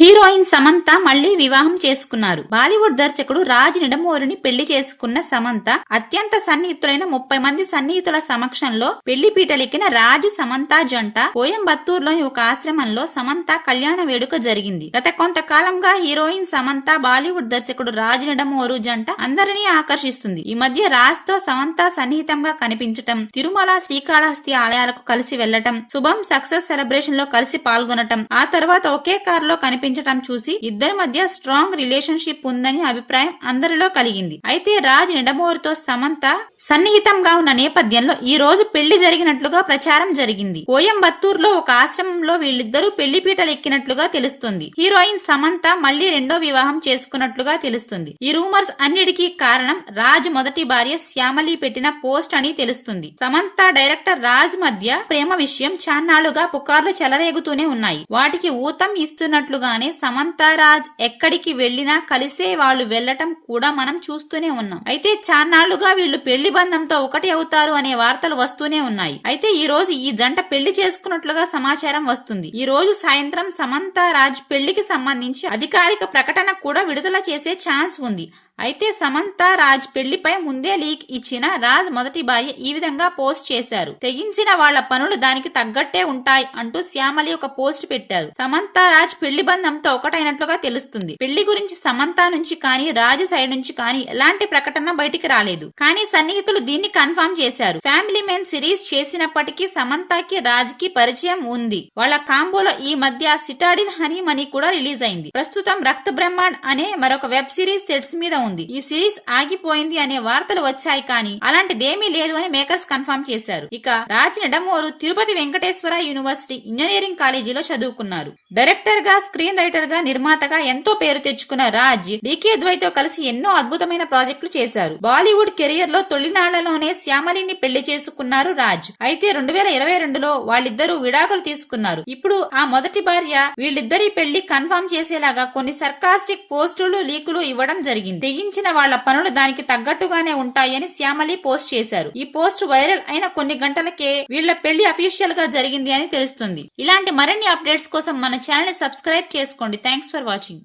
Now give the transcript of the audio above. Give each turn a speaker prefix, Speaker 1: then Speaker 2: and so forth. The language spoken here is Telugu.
Speaker 1: హీరోయిన్ సమంత మళ్ళీ వివాహం చేసుకున్నారు. బాలీవుడ్ దర్శకుడు రాజ్ నిడమోరిని పెళ్ళి చేసుకున్న సమంత అత్యంత సన్నిహితులైన ముప్పై మంది సన్నిహితుల సమక్షంలో పెళ్ళి పీటలెక్కిన రాజ్ సమంత జంట కోయంబత్తూరులోని ఒక ఆశ్రమంలో సమంత కళ్యాణ వేడుక జరిగింది. గత కొంతకాలంగా హీరోయిన్ సమంత బాలీవుడ్ దర్శకుడు రాజ్ నిడమోరు జంట అందరినీ ఆకర్షిస్తుంది. ఈ మధ్య రాజ్తో సమంత సన్నిహితంగా కనిపించటం తిరుమల శ్రీకాళహస్తి ఆలయాలకు కలిసి వెళ్ళటం శుభం సక్సెస్ సెలబ్రేషన్లో కలిసి పాల్గొనటం ఆ తర్వాత ఒకే కారులో పెంచడం చూసి ఇద్దరి మధ్య స్ట్రాంగ్ రిలేషన్షిప్ ఉందని అభిప్రాయం అందరిలో కలిగింది. అయితే రాజ్ నిడమోరుతో సమంత సన్నిహితంగా ఉన్న నేపథ్యంలో ఈ రోజు పెళ్ళి జరిగినట్లుగా ప్రచారం జరిగింది. కోయంబత్తూరులో ఒక ఆశ్రమంలో వీళ్ళిద్దరూ పెళ్ళి పీటలు ఎక్కినట్లుగా తెలుస్తుంది. హీరోయిన్ సమంత మళ్ళీ రెండో వివాహం చేసుకున్నట్లుగా తెలుస్తుంది. ఈ రూమర్స్ అన్నిటికీ కారణం రాజ్ మొదటి భార్య శ్యామలి పెట్టిన పోస్ట్ అని తెలుస్తుంది. సమంత డైరెక్టర్ రాజ్ మధ్య ప్రేమ విషయం చాన్నాళ్ళుగా పుకార్లు చెలరేగుతూనే ఉన్నాయి. వాటికి ఊతం ఇస్తున్నట్లుగానే సమంత రాజ్ ఎక్కడికి వెళ్ళినా కలిసే వాళ్ళు వెళ్ళటం కూడా మనం చూస్తూనే ఉన్నాం. అయితే చాన్నాళ్ళుగా వీళ్ళు పెళ్ళి బంధంతో ఒకటి అవుతారు అనే వార్తలు వస్తూనే ఉన్నాయి. అయితే ఈ రోజు ఈ జంట పెళ్ళి చేసుకున్నట్లుగా సమాచారం వస్తుంది. ఈ రోజు సాయంత్రం సమంత రాజ్ పెళ్ళికి సంబంధించి అధికారిక ప్రకటన కూడా విడుదల చేసే ఛాన్స్ ఉంది. అయితే సమంత రాజ్ పెళ్ళిపై ముందే లీక్ ఇచ్చిన రాజ్ మొదటి భార్య ఈ విధంగా పోస్ట్ చేశారు. తెగించిన వాళ్ళ పనులు దానికి తగ్గట్టే ఉంటాయి అంటూ శ్యామలి ఒక పోస్ట్ పెట్టారు. సమంత రాజ్ పెళ్ళి బంధంతో ఒకటైనట్లుగా తెలుస్తుంది. పెళ్ళి గురించి సమంత నుంచి కానీ రాజు సైడ్ నుంచి కానీ ఎలాంటి ప్రకటన బయటికి రాలేదు. కానీ సన్నిహితులు దీన్ని కన్ఫర్మ్ చేశారు. ఫ్యామిలీ మెన్ సిరీస్ చేసినప్పటికీ సమంతకి రాజ్కి పరిచయం ఉంది. వాళ్ళ కాంబోలో ఈ మధ్య సిటాడిన్ హనీ మనీ కూడా రిలీజ్ అయింది. ప్రస్తుతం రక్త బ్రహ్మాండ్ అనే మరొక వెబ్ సిరీస్ సెట్స్ మీద ఉంది. ఈ సిరీస్ ఆగిపోయింది అనే వార్తలు వచ్చాయి కానీ అలాంటిదేమీ లేదు అని మేకర్స్ కన్ఫర్మ్ చేశారు. ఇక రాజ్ నిడమోరు తిరుపతి వెంకటేశ్వర యూనివర్సిటీ ఇంజనీరింగ్ కాలేజీలో చదువుకున్నారు. డైరెక్టర్గా స్క్రీన్ రైటర్గా నిర్మాతగా ఎంతో పేరు తెచ్చుకున్న రాజ్ డీకే ద్వైతో కలిసి ఎన్నో అద్భుతమైన ప్రాజెక్టులు చేశారు. బాలీవుడ్ కెరియర్లో తొలినాళ్ళలోనే శ్యామలిని పెళ్ళి చేసుకున్నారు రాజ్. అయితే రెండు వేల ఇరవై రెండులో వాళ్ళిద్దరూ విడాకులు తీసుకున్నారు. ఇప్పుడు ఆ మొదటి భార్య వీళ్ళిద్దరి పెళ్ళి కన్ఫర్మ్ చేసేలాగా కొన్ని సర్కాస్టిక్ పోస్టులు లీకులు ఇవ్వడం జరిగింది. బిగించిన వాళ్ళ పనులు దానికి తగ్గట్టుగానే ఉంటాయని శ్యామలి పోస్ట్ చేశారు. ఈ పోస్ట్ వైరల్ అయిన కొన్ని గంటలకే వీళ్ళ పెళ్ళి అఫీషియల్గా జరిగింది అని తెలుస్తుంది. ఇలాంటి మరిన్ని అప్డేట్స్ కోసం మన ఛానల్ని సబ్స్క్రైబ్ చేసుకోండి. Thanks for watching